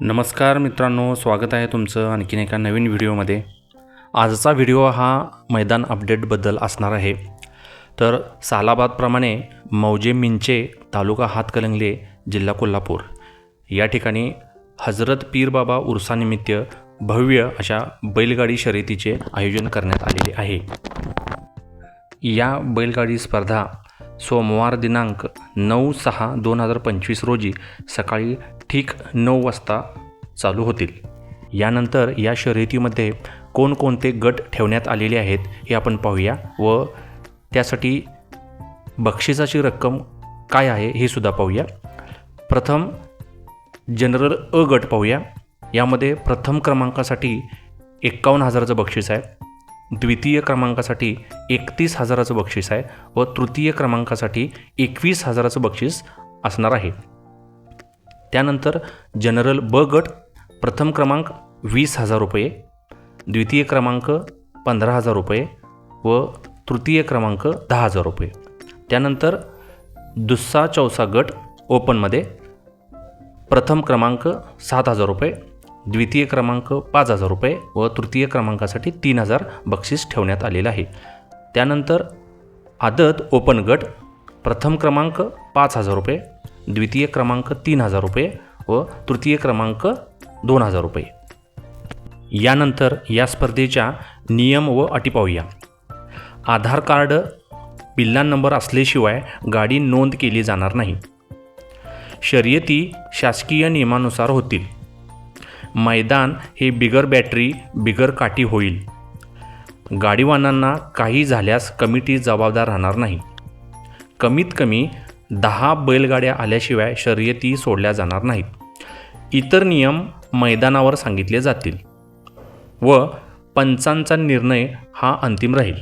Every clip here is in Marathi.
नमस्कार मित्रांनो स्वागत आहे तुमचं आणखीन एका नवीन व्हिडिओमध्ये. आजचा व्हिडिओ हा मैदान अपडेटबद्दल असणार आहे. तर सालाबादप्रमाणे मौजे मिंचे तालुका हातकलंगले जिल्हा कोल्हापूर. या ठिकाणी हजरत पीर बाबा उर्सानिमित्त भव्य अशा बैलगाडी शर्यतीचे आयोजन करण्यात आलेले आहे. या बैलगाडी स्पर्धा सोमवार दिनांक नऊ सहा दोन हजार पंचवीस रोजी सकाळी ठीक नऊ वाजता चालू होतील. यानंतर या शर्यतीमध्ये कोणकोणते गट ठेवण्यात आलेले आहेत हे आपण पाहूया व त्यासाठी बक्षिसाची रक्कम काय आहे हे सुद्धा पाहूया. प्रथम जनरल अ गट पाहूया. यामध्ये प्रथम क्रमांकासाठी एक्कावन्न हजाराचं बक्षीस आहे. द्वितीय क्रमांकासाठी एकतीस हजाराचं बक्षीस आहे व तृतीय क्रमांकासाठी एकवीस हजाराचं बक्षीस असणार आहे. त्यानंतर जनरल ब गट प्रथम क्रमांक वीस हजार रुपये द्वितीय क्रमांक पंधरा हजार रुपये व तृतीय क्रमांक दहा हजार रुपये. त्यानंतर दुस्सा चौसा गट ओपनमध्ये प्रथम क्रमांक सात हजार रुपये द्वितीय क्रमांक पाच हजार रुपये व तृतीय क्रमांकासाठी तीन हजार बक्षीस ठेवण्यात आलेलं आहे. त्यानंतर आदत ओपन गट प्रथम क्रमांक पाच हजार रुपये द्वितीय क्रमांक तीन हजार रुपये व तृतीय क्रमांक दोन हजार रुपये. यानंतर या स्पर्धेच्या नियम व अटी पाहूया. आधार कार्ड पिल्ला नंबर असल्याशिवाय गाडी नोंद केली जाणार नाही. शर्यती शासकीय नियमानुसार होतील. मैदान हे बिगर बॅटरी बिगर काठी होईल. गाडीवानांना काही झाल्यास कमिटी जबाबदार राहणार नाही. कमीत कमी दहा बैलगाड्या आल्याशिवाय शर्यती सोडल्या जाणार नाहीत. इतर नियम मैदानावर सांगितले जातील व पंचांचा निर्णय हा अंतिम राहील.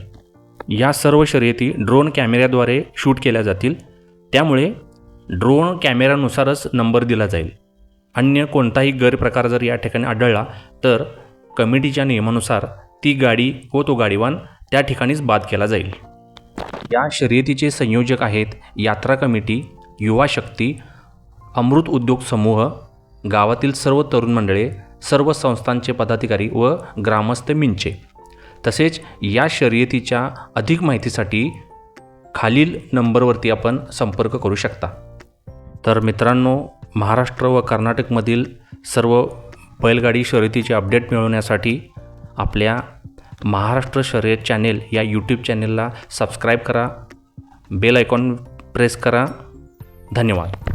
या सर्व शर्यती ड्रोन कॅमेऱ्याद्वारे शूट केल्या जातील. त्यामुळे ड्रोन कॅमेऱ्यानुसारच नंबर दिला जाईल. अन्य कोणताही गैरप्रकार जर या ठिकाणी आढळला तर कमिटीच्या नियमानुसार ती गाडी व तो गाडीवान त्या ठिकाणीच बाद केला जाईल. या शर्यतीचे संयोजक आहेत यात्रा कमिटी युवा शक्ती अमृत उद्योग समूह गावातील सर्व तरुण मंडळे सर्व संस्थांचे पदाधिकारी व ग्रामस्थ मिंचे. तसेच या शर्यतीच्या अधिक माहितीसाठी खालील नंबरवरती आपण संपर्क करू शकता. तर मित्रांनो महाराष्ट्र व कर्नाटकमधील सर्व बैलगाडी शर्यतीचे अपडेट मिळवण्यासाठी आपल्या महाराष्ट्र शर्यत चॅनेल या यूट्यूब चॅनेलला सबस्क्राईब करा बेल आयकॉन प्रेस करा. धन्यवाद.